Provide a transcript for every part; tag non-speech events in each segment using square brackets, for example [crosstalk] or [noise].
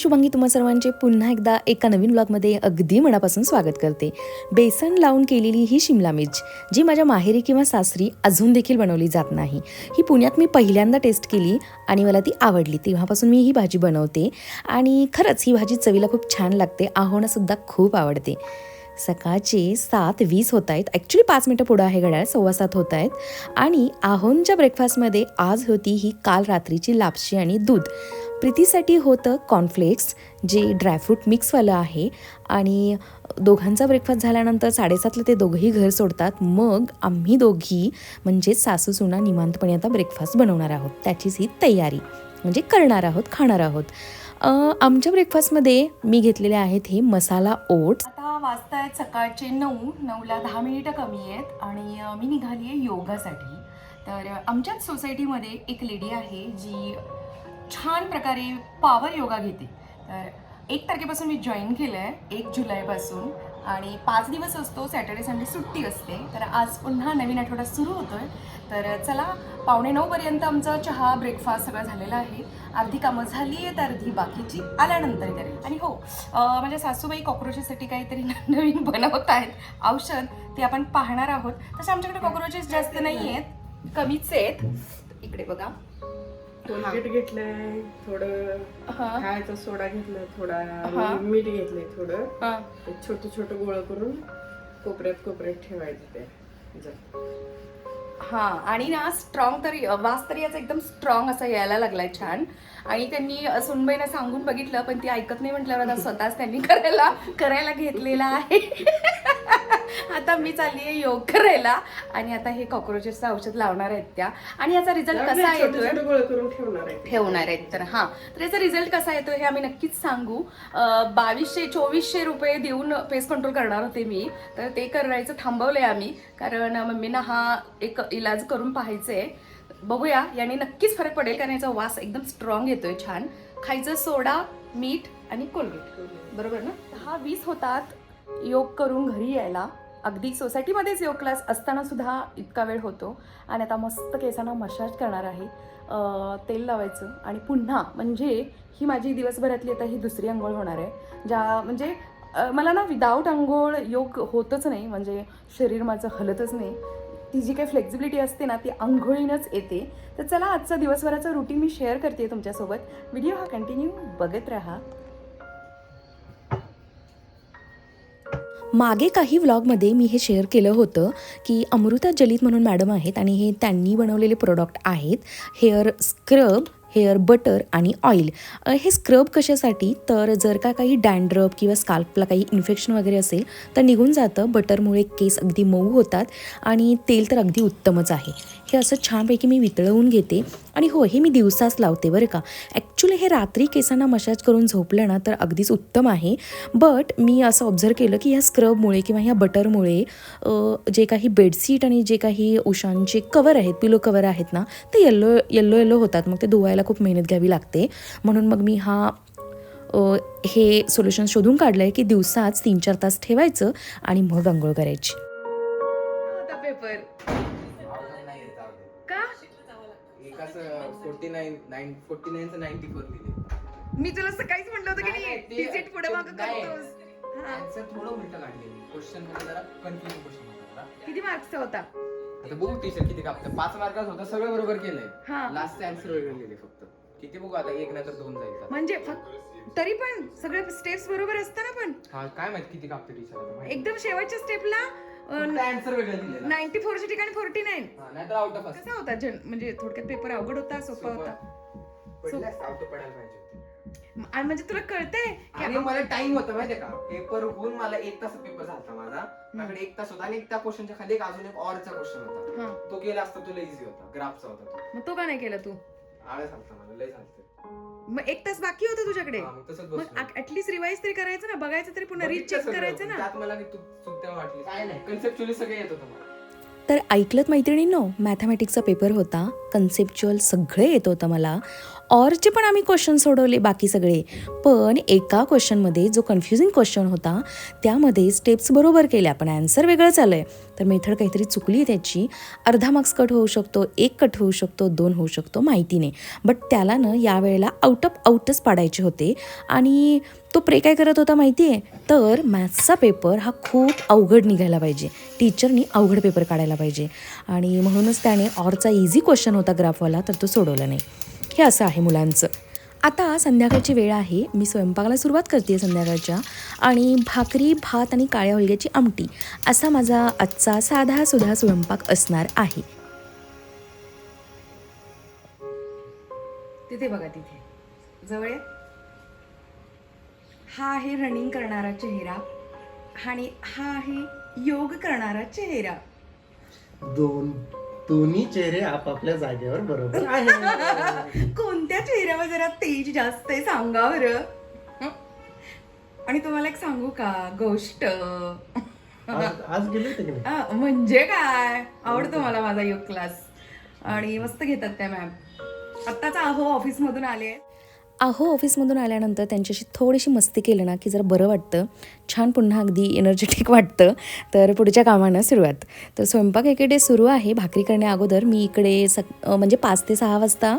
शुभांगी तुम्हा सर्वांचे पुन्हा एकदा एका नवीन ब्लॉगमध्ये अगदी मनापासून स्वागत करते. बेसन लावून केलेली ही शिमला मिर्च जी माझ्या माहेरी किंवा सासरी अजून देखील बनवली जात नाही. ही पुण्यात मी पहिल्यांदा टेस्ट केली आणि मला ती आवडली. तेव्हापासून मी ही भाजी बनवते आणि खरंच ही भाजी चवीला खूप छान लागते आहोणंसुद्धा खूप आवडते. सकाळचे सात वीस होत आहेत ॲक्च्युली पाच मिनटं पुढं आहे घड्याळ सव्वा सात होत आहेत आणि आहोनच्या ब्रेकफास्टमध्ये आज होती ही काल रात्रीची लापशी आणि दूध. प्रीतीसाठी होतं कॉर्नफ्लेक्स जे ड्रायफ्रूट मिक्सवालं आहे. आणि दोघांचा ब्रेकफास्ट झाल्यानंतर साडेसातला ते दोघंही घर सोडतात. मग आम्ही दोघी म्हणजे सासू सुना निवांतपणे आता ब्रेकफास्ट बनवणार आहोत. त्याचीच ही तयारी म्हणजे करणार आहोत खाणार आहोत. आमच्या ब्रेकफास्टमध्ये मी घेतलेले आहेत हे मसाला ओट्स. आता आहेत सकाळचे नऊ नऊला दहा मिनिटं कमी आहेत. आणि मी निघाली आहे योगासाठी. तर आमच्याच सोसायटीमध्ये एक लेडी आहे जी छान प्रकारे पावर योगा घेते. तर एक तारखेपासून मी जॉईन केलं आहे एक जुलैपासून. आणि पाच दिवस असतो सॅटर्डे संडे सुट्टी असते. तर आज पुन्हा नवीन आठवडा सुरू होतो आहे तर चला पावणे नऊपर्यंत आमचा चहा ब्रेकफास्ट सगळं झालेला आहे. अर्धी कामं झाली आहेत अर्धी बाकीची आल्यानंतर करेल. आणि हो माझ्या सासूबाई कॉक्रोचेससाठी काहीतरी नवीन बनवत आहेत. औषध ते आपण पाहणार आहोत. तसं आमच्याकडे कॉक्रोचेस जास्त नाही आहेत. कमीच आहेत. इकडे बघा. कोलगेट घेतलंय थोडं हा. खायचा सोडा घेतलाय थोडा हा. मीठ घेतलंय थोडं हा. छोटं छोटं गोळा करून कोपऱ्यात कोपऱ्यात ठेवायचं ते. हा आणि ना स्ट्रॉंग तरी वास तरी याचा एकदम स्ट्रॉंग असा यायला लागलाय छान आणि त्यांनी सुनबाईना सांगून बघितलं पण ती ऐकत नाही म्हटल्यावर स्वतःच त्यांनी [laughs] करायला करायला घेतलेला आहे आता मी चालली आहे योग करायला आणि आता हे कॉक्रोचेसचं औषध लावणार आहेत त्या. आणि याचा रिझल्ट कसा येतोय? ठेवणार आहे ठेवणार आहेत तर हां. तर याचा रिझल्ट कसा येतो हे आम्ही नक्कीच सांगू. बावीसशे चोवीसशे रुपये देऊन पेस्ट कंट्रोल करणार होते मी. तर ते करायचं थांबवलंय आम्ही. कारण मम्मीना हा एक इलाज करून पाहायचे बघूया याने नक्कीच फरक पडेल कारण याचा वास एकदम स्ट्रॉंग येतोय छान. खायचं सोडा मीठ आणि कोलगेट. बरोबर ना? दहा वीस होतात. योग करून घरी यायला. अगदी सोसायटीमध्येच योग क्लास असताना सुद्धा इतका वेळ होतो. आणि आता मस्त केसांना मसाज करणार आहे. तेल लावायचं आणि पुन्हा म्हणजे ही माझी दिवसभरातली आता ही दुसरी आंघोळ होणार आहे. ज्या म्हणजे मला ना विदाऊट आंघोळ योग होतच नाही. म्हणजे शरीर माझं हलतच नाही. ती जी काही फ्लेक्झिबिलिटी असते ना ती आंघोळीनंच येते. तर चला आजचा दिवसभराचं रुटीन मी शेअर करते तुमच्यासोबत. व्हिडिओ हा कंटिन्यू बघत राहा. मागे काही व्लॉगमध्ये मी हे शेअर केलं होतं की अमृता जलित म्हणून मॅडम आहेत आणि हे त्यांनी बनवलेले प्रोडक्ट आहेत. हेअर स्क्रब हेअर बटर आणि ऑइल हे स्क्रब कशासाठी? तर जर का काही डॅन्ड्रप किंवा स्काल्पला काही इन्फेक्शन वगैरे असेल तर निघून जातं. बटरमुळे केस अगदी मऊ होतात आणि तेल तर अगदी उत्तमच आहे. हे असं छानपैकी मी वितळवून घेते. आणि हो हे मी दिवसाच लावते बरं का. ॲक्च्युली हे रात्री केसांना मसाज करून झोपलं ना तर अगदीच उत्तम आहे. बट मी असं ऑब्झर्व केलं की ह्या स्क्रबमुळे किंवा ह्या बटरमुळे जे काही बेडशीट आणि जे काही उशांचे कवर आहेत पिलो कवर आहेत ना ते येल्लो येल्लो येल्लो होतात. मग ते धुवायला खूप मेहनत घ्यावी लागते. म्हणून मग मी हा हे सोल्युशन शोधून काढलं आहे की दिवसाच तीन चार तास ठेवायचं आणि मग आंघोळ करायची. Paper forty nine nine forty नाईनचं ninety four लिहिले मी तुला सकाळीच म्हटलं होतं नाही, नाही, की ते- डिजिट पुढे मागं नाही. करतोस हा. आन्सर थोडं उलट काढले क्वेश्चनमध्ये जरा कन्फ्युजन क्वेश्चन होता. किती मार्क्सचा होता आता बघू टीचर किती कापतं पाच मार्काच होता सगळं बरोबर हा. केलंय लास्टचे आन्सर वेगळे लिहिले फक्त किती बघू आता एक नाही तर दोन जाईल का? म्हणजे फक्त तरी पण सगळे स्टेप्स बरोबर असताना पण हा काय माहीत किती कापते टीचर एकदम शेवटच्या स्टेपला आन्सर वेगळं दिलेला? नाईन्टी फोरच्या ठिकाणी फोर्टी नाईन हा नाहीतर आउट ऑफ कसा होता? जन म्हणजे थोडक्यात पेपर अवघड होता सोपा होता. पडले आउट पडायला पाहिजे होते. आणि म्हणजे तुला कळतंय की आणि मला टाइम होता माहितीये का? पेपर होऊन मला एक तास पेपर झाला माझा. माझ्याकडे एक तास होता आणि एक त्या क्वेश्चनच्या खाली एक अजून एक ऑरचा क्वेश्चन होता. हा. तो गेला असता तुला इझी होता. ग्राफचा होता तो. मग तो का नाही केला तू? आळस आलता मला लय झालते. मग एक तास बाकी होता तुझ्याकडे? हा, मग तसंच मग बसलो. ऍटलीस्ट रिवाइज तरी करायचं ना बघायचं तरी पुन्हा बघितलं रीचेक सगळं, करायचं ना. त्यात मला की तू चूक तेव्हा वाटली. काय नाही. कन्सेप्च्युअली सगळे येत होतं मला तर ऐकलत मैत्रिणींनो मॅथमॅटिक्सचा पेपर होता. कन्सेप्च्युअल सगळं येत होतं मला. ऑरचे पण आम्ही क्वेश्चन सोडवले बाकी सगळे. पण एका क्वेश्चनमध्ये जो कन्फ्युजिंग क्वेश्चन होता त्यामध्ये स्टेप्स बरोबर केल्या पण ॲन्सर वेगळंच आलं आहे तर मेथड काहीतरी चुकली आहे त्याची. अर्धा मार्क्स कट होऊ शकतो एक कट होऊ शकतो दोन होऊ शकतो माहिती नाही बट त्याला ना यावेळेला आउट ऑफ आउटच पाडायचे होते. आणि तो प्रे काय करत होता माहिती आहे तर मॅथ्सचा पेपर हा खूप अवघड निघायला पाहिजे. टीचरनी अवघड पेपर काढायला पाहिजे. आणि म्हणूनच त्याने ऑरचा इझी क्वेश्चन होता ग्राफवाला तर तो सोडवला नाही. हे असं आहे मुलांचं. आता संध्याकाळची वेळ आहे. मी स्वयंपाकाला सुरुवात करते संध्याकाळच्या. आणि भाकरी भात आणि काळ्या हुलग्याची आमटी असा माझा आजचा साधा सुधा स्वयंपाक असणार आहे. तिथे बघा तिथे. जवळ आहे. हा आहे रनिंग करणारा चेहरा आणि हा आहे योग करणारा चेहरा. दोन. दोन्ही चेहरे आपापल्या जागेवर बरोबर आहे [laughs] कोणत्या चेहऱ्यावर जरा तेज जास्त आहे सांगा बरं? आणि तुम्हाला एक सांगू का? गोष्ट. आज आज गेले होते की नाही? अं, म्हणजे काय? आवडतो मला माझा योग क्लास आणि मस्त घेतात त्या मॅम आत्ताच आहो ऑफिसमधून आले. अहो ऑफिसमधून आल्यानंतर त्यांच्याशी थोडीशी मस्ती केलं ना की जरा बरं वाटतं. छान पुन्हा अगदी एनर्जेटिक [laughs] वाटतं. तर पुढच्या कामांना सुरुवात. तर स्वयंपाक एके सुरू आहे. भाकरी करण्या अगोदर मी इकडे सक म्हणजे पाच ते सहा वाजता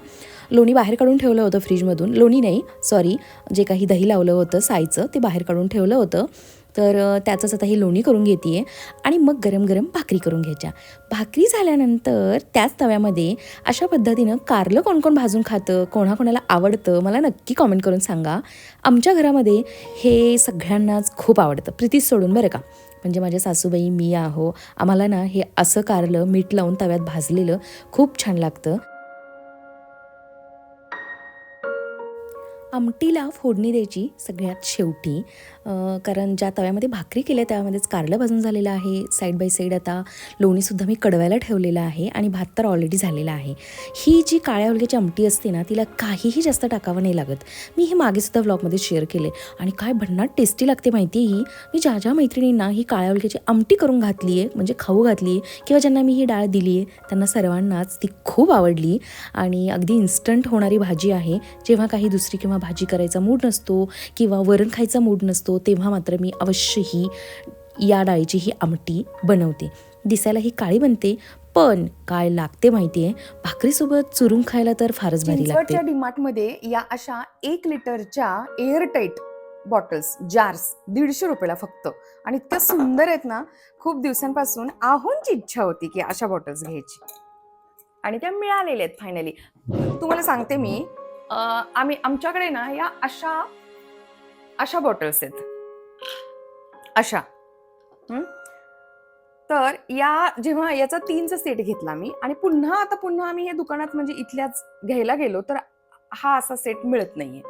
लोणी बाहेर काढून ठेवलं होतं फ्रीजमधून लोणी नाही सॉरी जे काही दही लावलं होतं सायचं ते बाहेर काढून ठेवलं होतं. तर त्याचंच आता ही लोणी करून घेते आहे आणि मग गरम गरम भाकरी करून घ्यायच्या. भाकरी झाल्यानंतर त्याच तव्यामध्ये अशा पद्धतीनं कारलं कोण कोण भाजून खातं कोणाकोणाला आवडतं मला नक्की कॉमेंट करून सांगा. आमच्या घरामध्ये हे सगळ्यांनाच खूप आवडतं. प्रीतीच सोडून बरं का. म्हणजे माझ्या सासूबाई मी आहो आम्हाला ना हे असं कारलं मीठ लावून तव्यात भाजलेलं खूप छान लागतं. आमटीला फोडणी द्यायची सगळ्यात शेवटी. कारण ज्या तव्यामध्ये भाकरी केल्या त्यामध्येच कारलं भाजून झालेलं आहे. साईड बाय साईड आता लोणीसुद्धा मी कडवायला ठेवलेलं आहे आणि भात तर ऑलरेडी झालेला आहे. ही जी काळ्या हुलग्याची आमटी असते ना तिला काहीही जास्त टाकावं नाही लागत. मी हे मागेसुद्धा व्लॉगमध्ये शेअर केले आणि काय भन्नाट टेस्टी लागते माहिती आहे ही? मी ज्या ज्या मैत्रिणींना ही काळ्या हुलग्याची आमटी करून घातली आहे म्हणजे खाऊ घातली आहे किंवा ज्यांना मी ही डाळ दिली आहे त्यांना सर्वांनाच ती खूप आवडली. आणि अगदी इन्स्टंट होणारी भाजी आहे. जेव्हा काही दुसरी किंवा भाजी करायचा मूड नसतो किंवा वरण खायचा मूड नसतो तेव्हा मात्र मी अवश्य ही या डाळीची ही आमटी बनवते. दिसायला ही काळी बनते पण काय लागते माहिती आहे भाकरीसोबत चुरून खायला तर फारच भारी लागते. डीमार्टमध्ये या अशा एक लिटरच्या एअरटाईट बॉटल्स जार्स दीडशे रुपयाला फक्त. आणि इतक्या सुंदर आहेत ना खूप दिवसांपासून आहोंची इच्छा होती की अशा बॉटल्स घ्यायची. आणि त्या मिळालेल्या आहेत फायनली तुम्हाला सांगते मी आम्ही आमच्याकडे ना या अशा अशा बॉटल्स आहेत. अशा. तर या जेव्हा याचा तीनचा सेट घेतला मी आणि पुन्हा आता पुन्हा आम्ही हे दुकानात म्हणजे इथल्याच घ्यायला गेलो तर हा असा सेट मिळत नाहीये.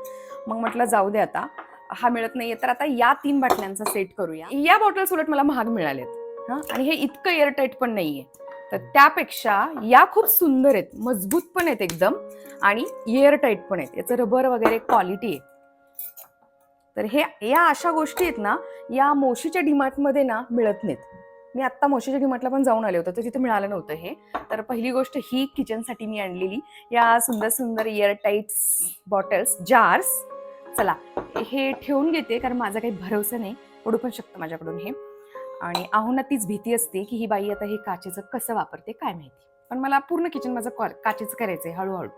मग म्हटलं जाऊ दे आता. हा मिळत नाहीये तर आता या तीन बाटल्यांचा सेट करूया. या बॉटल्स उलट मला महाग मिळालेत. हां? आणि हे इतकं एअरटाईट पण नाहीये. तर त्यापेक्षा या खूप सुंदर आहेत मजबूत पण आहेत एकदम आणि एअरटाईट पण आहेत. याचं रबर वगैरे क्वालिटी आहे. तर हे या अशा गोष्टी आहेत ना या मोशीच्या डीमार्टमध्ये ना मिळत नाहीत. मी आत्ता मोशीच्या डिमार्टला पण जाऊन आले होते तर तिथे मिळालं नव्हतं हे. तर पहिली गोष्ट ही किचनसाठी मी आणलेली. या सुंदर सुंदर एअरटाईट बॉटल्स जार्स चला हे ठेवून घेते कारण माझा काही भरोसा नाही. पडू पण शकतं माझ्याकडून हे. आणि आहोंना तीच भीती असते की ही बाई आता हे काचेचं कसं वापरते काय माहिती. पण मला पूर्ण किचन माझं कॉ- काचेचं करायचं आहे हळूहळू.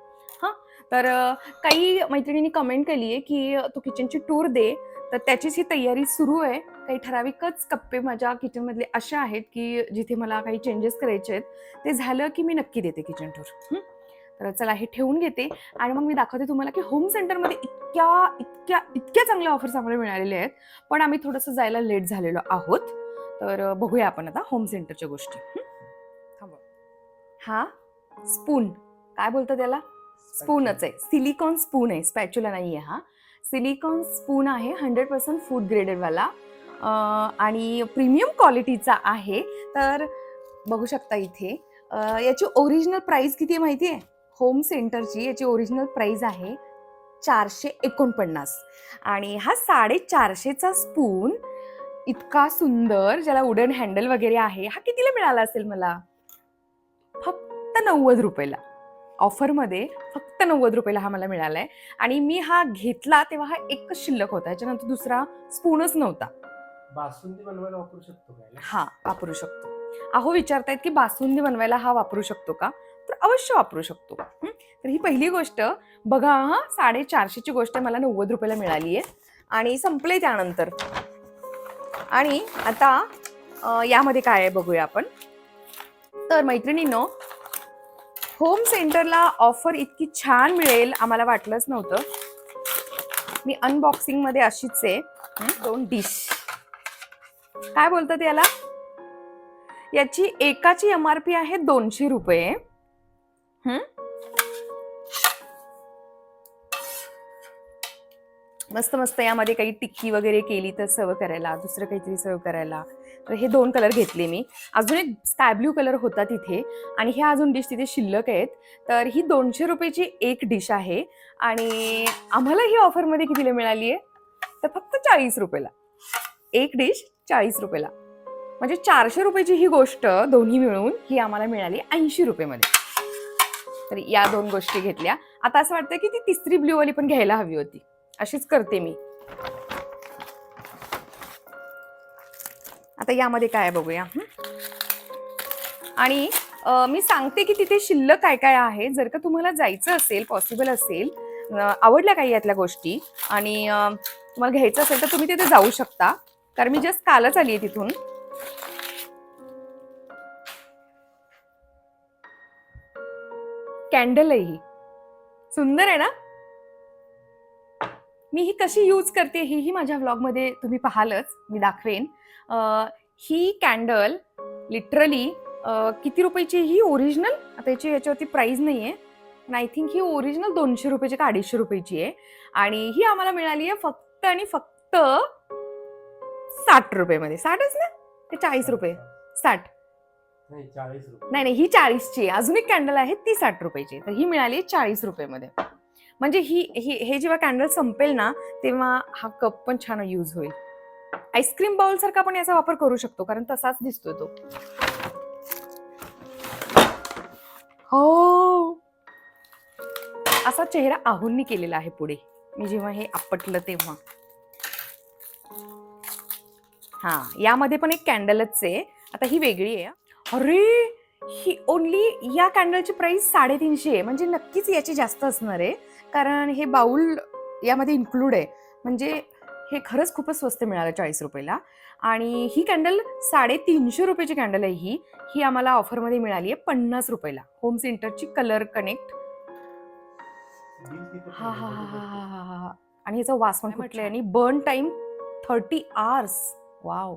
हां? तर काही मैत्रिणींनी कमेंट केली आहे की तू किचनची टूर दे तर त्याचीच ही तयारी सुरू आहे. काही ठराविकच कप्पे माझ्या किचनमधले असे आहेत की जिथे मला काही चेंजेस करायचे आहेत. ते झालं की मी नक्की देते किचन टूर तर चला हे ठेवून घेते. आणि मग मी दाखवते तुम्हाला की होम सेंटरमध्ये इतक्या इतक्या इतक्या चांगल्या ऑफर्स आम्हाला मिळालेल्या आहेत. पण आम्ही थोडंसं जायला लेट झालेलो आहोत. तर बघूया आपण आता होम सेंटरच्या गोष्टी. हा? स्पून काय बोलतं त्याला? स्पूनच आहे. सिलिकॉन स्पून आहे. स्पॅच्युला नाही आहे हा. सिलिकॉन स्पून आहे. हंड्रेड पर्सेंट फूड ग्रेडेडवाला आणि प्रीमियम क्वालिटीचा आहे. तर बघू शकता इथे. याची ओरिजिनल प्राइस किती आहे माहिती आहे? होम सेंटरची याची ओरिजिनल प्राइस आहे चारशे एकोणपन्नास. आणि हा साडेचारशेचा स्पून इतका सुंदर ज्याला वुडन हँडल वगैरे आहे हा कितीला मिळाला असेल मला? फक्त नव्वद रुपयाला. ऑफरमध्ये फक्त नव्वद रुपयाला हा मला मिळाला आहे आणि मी हा घेतला तेव्हा हा एकच शिल्लक होता याच्यानंतर दुसरा स्पूनच नव्हता. बासुंदी बनवायला वापरू शकतो काय हा वापरू शकतो. अहो विचारतायत की बासुंदी बनवायला हा वापरू शकतो का? तर अवश्य वापरू शकतो. हं? तर ही पहिली गोष्ट बघा हा साडेचारशेची गोष्ट मला नव्वद रुपयाला मिळाली आहे आणि संपले त्यानंतर. आणि आता अं, यामध्ये काय आहे बघूया आपण. तर मैत्रिणींनो होम सेंटरला ऑफर इतकी छान मिळेल आम्हाला वाटलंच नव्हतं. मी अनबॉक्सिंगमध्ये अशीच आहे. दोन डिश काय बोलतात याला? याची एकाची एम आर पी आहे दोनशे रुपये. मस्त मस्त यामध्ये काही टिक्की वगैरे केली तर सर्व करायला दुसरं काहीतरी सर्व करायला. तर हे दोन कलर घेतले मी. अजून एक स्काय ब्ल्यू कलर होता तिथे आणि ह्या अजून डिश तिथे शिल्लक आहेत. तर ही दोनशे रुपयाची एक डिश आहे आणि आम्हाला ही ऑफरमध्ये कितीला मिळाली आहे? तर फक्त चाळीस रुपयाला. एक डिश चाळीस रुपयाला. म्हणजे चारशे रुपयाची ही गोष्ट दोन्ही मिळून ही आम्हाला मिळाली ऐंशी रुपयेमध्ये. तर या दोन गोष्टी घेतल्या. आता असं वाटतं की ती तिसरी ब्ल्यूवाली पण घ्यायला हवी होती. अशीच करते मी. आता यामध्ये काय बघूया. आणि मी सांगते की तिथे शिल्लक काय काय आहे. जर का तुम्हाला जायचं असेल पॉसिबल असेल आवडल्या काही यातल्या गोष्टी आणि तुम्हाला घ्यायचं असेल तर तुम्ही तिथे जाऊ शकता. कारण मी जस्ट कालच आली आहे तिथून. कॅन्डल आहे ही सुंदर आहे ना? मी ही कशी यूज करते ही ही माझ्या व्लॉगमध्ये तुम्ही पाहालच मी दाखवेन. ही कॅन्डल लिटरली किती रुपयाची ही ओरिजिनल? आता याची याच्यावरती प्राईस नाही आहे पण आय थिंक ही ओरिजिनल दोनशे रुपयाची का अडीचशे रुपयाची आहे. आणि ही आम्हाला मिळाली आहे फक्त आणि फक्त साठ रुपयेमध्ये. साठच ना? ते चाळीस रुपये. साठ. नाही नाही ही चाळीसची आहे. अजून एक कॅन्डल आहे ती साठ रुपयाची आहे. तर ही मिळाली चाळीस रुपयेमध्ये. म्हणजे ही ही हे जेव्हा कॅन्डल संपेल ना तेव्हा हा कप पण छान यूज होईल. आईस्क्रीम बाउल सारखा आपण याचा वापर करू शकतो कारण तसाच दिसतोय तो. हो! असा चेहरा आहुंनी केलेला आहे पुढे. मी जेव्हा हे आपटलं तेव्हा. हा यामध्ये पण एक कॅन्डलच आहे. आता ही वेगळी आहे अरे! ही ओनली या कॅन्डलची प्राइस साडेतीनशे आहे. म्हणजे नक्कीच याची जास्त असणार आहे. कारण हे बाऊल यामध्ये इन्क्लूड आहे. म्हणजे हे खरंच खूपच स्वस्त मिळालं चाळीस रुपयाला. आणि ही कॅन्डल साडेतीनशे रुपयाची कॅन्डल आहे ही. ही आम्हाला ऑफरमध्ये मिळाली आहे पन्नास रुपयाला. होम सेंटरची कलर कनेक्ट हा हा हा? हा हा हा हा. आणि याचा वास पण कुठला आणि burn time thirty hours wow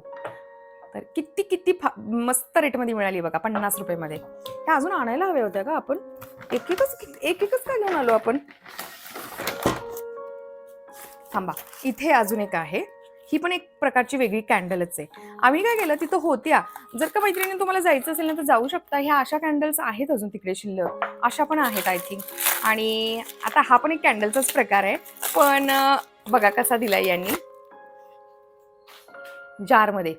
तर किती किती फा- मस्त रेटमध्ये मिळाली बघा पन्नास रुपयेमध्ये. त्या अजून आणायला हव्या होत्या का आपण? एक एकच एक एकच काय घेऊन आलो आपण? थांबा. इथे अजून एक आहे. ही पण एक प्रकारची वेगळी कॅन्डलच आहे. आम्ही काय केलं? तिथं होत्या. जर का मैत्रिणी तुम्हाला जायचं असेल ना तर जाऊ शकता. ह्या अशा कॅन्डल्स आहेत अजून तिकडे शिल्लक. अशा पण आहेत आय थिंक आणि आता हा पण एक कॅन्डलचाच प्रकार आहे. पण बघा कसा दिला यांनी. जारमध्ये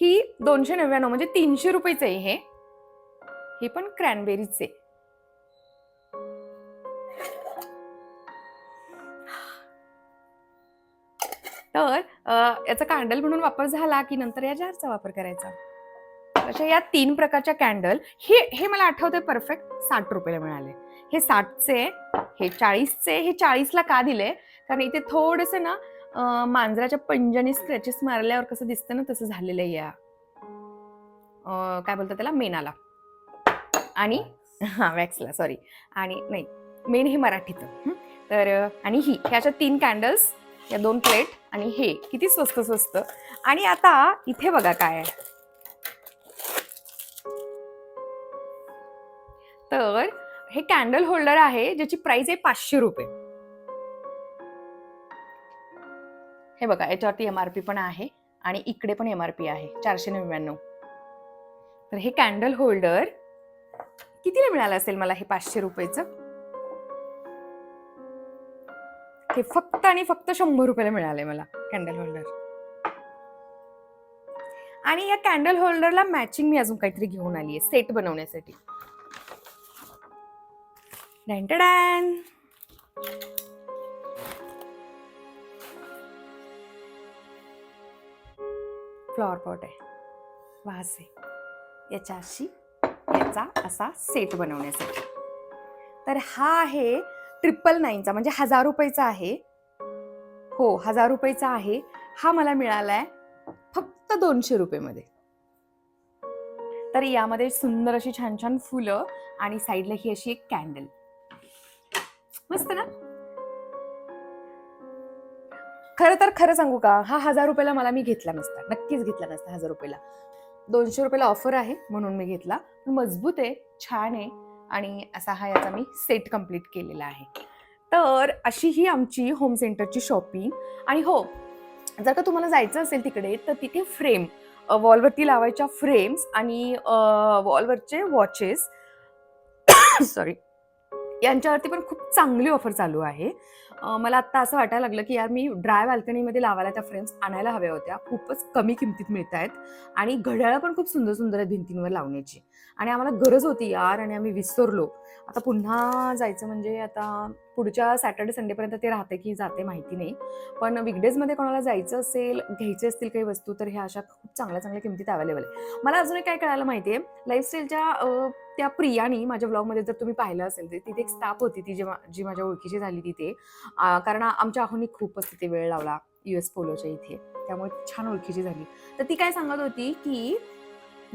ही दोनशे नव्याण्णव म्हणजे तीनशे रुपयेच आहे हे. ही पण क्रॅनबेरीच तर याचा कॅन्डल म्हणून वापर झाला की नंतर या जारचा वापर करायचा. अशा या तीन प्रकारच्या कॅन्डल हे हे मला आठवतंय परफेक्ट साठ रुपयाला मिळाले. हे साठचे हे चाळीसचे हे चाळीसला का दिले? कारण इथे थोडस ना मांजराच्या पंजाने स्क्रॅचेस मारल्यावर कसं दिसतं ना तसं झालेलं आहे या. काय बोलतात त्याला? मेनाला आणि हा वॅक्सला सॉरी आणि नाही मेन हे मराठीचं. तर आणि ही ह्याच्या तीन कॅन्डल्स या दोन प्लेट आणि हे किती स्वस्त स्वस्त. आणि आता इथे बघा काय आहे. तर हे कॅन्डल होल्डर आहे ज्याची प्राइस आहे पाचशे रुपये. हे बघा याच्यावरती एमआरपी पण आहे आणि इकडे पण एमआरपी आहे चारशे नव्याण्णव. तर हे कॅन्डल होल्डर कितीला मिळालं असेल मला हे पाचशे रुपयेचं? हे फक्त आणि फक्त शंभर रुपयाला मिळाले मला कॅन्डल होल्डर आणि या कॅन्डल होल्डरला मॅचिंग मी अजून काहीतरी घेऊन आली आहे सेट बनवण्यासाठी. फ्लॉवर पॉट आहे. वास आहे. याच्याशी याचा असा सेट बनवण्यासाठी. तर हा आहे ट्रिपल नाईनचा म्हणजे हजार रुपयेचा आहे. हो हजार रुपयेचा आहे. हा मला मिळालाय फक्त दोनशे रुपयेमध्ये. तर यामध्ये सुंदर अशी छान छान फुलं आणि साईडला ही अशी एक कॅन्डल. मस्त ना? खरं तर खरं सांगू का हा हजार रुपयाला मला मी घेतला नसता. नक्कीच घेतला नसता हजार रुपयाला. दोनशे रुपयाला ऑफर आहे म्हणून मी घेतला. मजबूत आहे छान आहे. आणि असा हा याचा मी सेट कंप्लीट केलेला आहे. तर अशी ही आमची होम सेंटरची शॉपिंग आणि हो जर का तुम्हाला जायचं असेल तिकडे तर तिथे फ्रेम वॉलवरती लावायच्या फ्रेम्स आणि वॉलवरचे वॉचेस सॉरी यांच्यावरती पण खूप चांगली ऑफर चालू आहे. मला आत्ता असं वाटायला लागलं की यार मी ड्राय बाल्कनीमध्ये लावायला त्या फ्रेम्स आणायला हव्या होत्या. खूपच कमी किमतीत मिळत आहेत आणि घड्याळं पण खूप सुंदर सुंदर आहेत भिंतींवर लावण्याची. आणि आम्हाला गरज होती यार आणि आम्ही विसरलो. आता पुन्हा जायचं म्हणजे आता पुढच्या सॅटर्डे संडेपर्यंत ते राहते की जाते माहिती नाही. पण विकडेजमध्ये कोणाला जायचं असेल घ्यायचे असतील काही वस्तू तर ह्या अशा खूप चांगल्या चांगल्या किमतीत अवेलेबल आहे मला अजून एक काय कळायला माहिती आहे लाईफस्टाईलच्या त्या प्रियानी माझ्या ब्लॉगमध्ये जर तुम्ही पाहिलं असेल तर तिथे एक स्टाफ होती ती जेव्हा जी माझ्या ओळखीची झाली तिथे कारण आमच्या अहोनी खूपच तिथे वेळ लावला यू एस पोलोच्या इथे. त्यामुळे छान ओळखीची झाली. तर ती काय सांगत होती की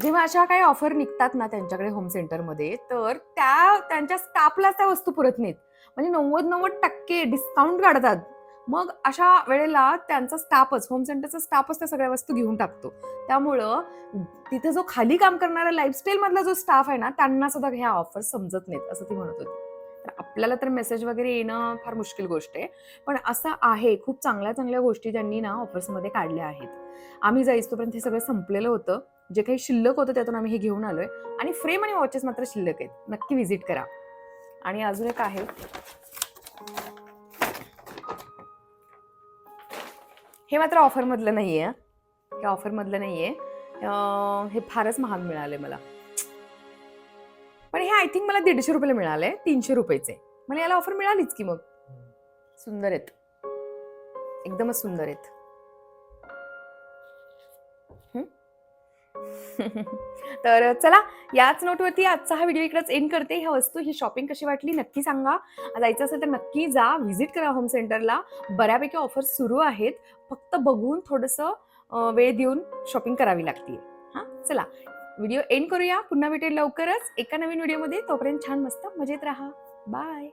जेव्हा अशा काही ऑफर निघतात ना त्यांच्याकडे होम सेंटरमध्ये तर त्या त्यांच्या स्टाफलाच त्या वस्तू पुरत नाहीत. म्हणजे नव्वद नव्वद टक्के डिस्काउंट काढतात. मग अशा वेळेला त्यांचा स्टाफच होम सेंटरचा स्टाफच त्या सगळ्या वस्तू घेऊन टाकतो. त्यामुळं तिथे जो खाली काम करणारा लाईफस्टाईल मधला जो स्टाफ आहे ना त्यांना सुद्धा ह्या ऑफर समजत नाहीत असं ती म्हणत होती. तर आपल्याला तर मेसेज वगैरे येणं फार मुश्किल गोष्ट आहे. पण असं आहे खूप चांगल्या चांगल्या गोष्टी त्यांनी ना ऑफर्समध्ये काढल्या आहेत. आम्ही जाईस्तोपर्यंत हे सगळं संपलेलं होतं. जे काही शिल्लक होतं त्यातून आम्ही हे घेऊन आलोय. आणि फ्रेम आणि वॉचेस मात्र शिल्लक आहेत. नक्की व्हिजिट करा. आणि अजून एक आहे. हे मात्र ऑफरमधलं नाही आहे हे ऑफरमधलं नाही आहे हे फारच महाग मिळाले मला. पण हे आय थिंक मला दीडशे रुपयाला मिळाले तीनशे रुपयेचे. मला याला ऑफर मिळालीच की मग. सुंदर आहेत. एकदमच सुंदर आहेत. [laughs] तर चला याच नोटवरती आजचा हा व्हिडिओ इकडेच एंड करते. ह्या वस्तू ही शॉपिंग कशी वाटली नक्की सांगा. जायचं असेल तर नक्की जा व्हिजिट करा होम सेंटरला बऱ्यापैकी ऑफर्स सुरू आहेत. फक्त बघून थोडंसं वेळ देऊन शॉपिंग करावी लागते हां? चला. व्हिडिओ एंड करूया. पुन्हा भेटेल लवकरच. एका नवीन व्हिडिओमध्ये तोपर्यंत छान मस्त मजेत राहा. बाय.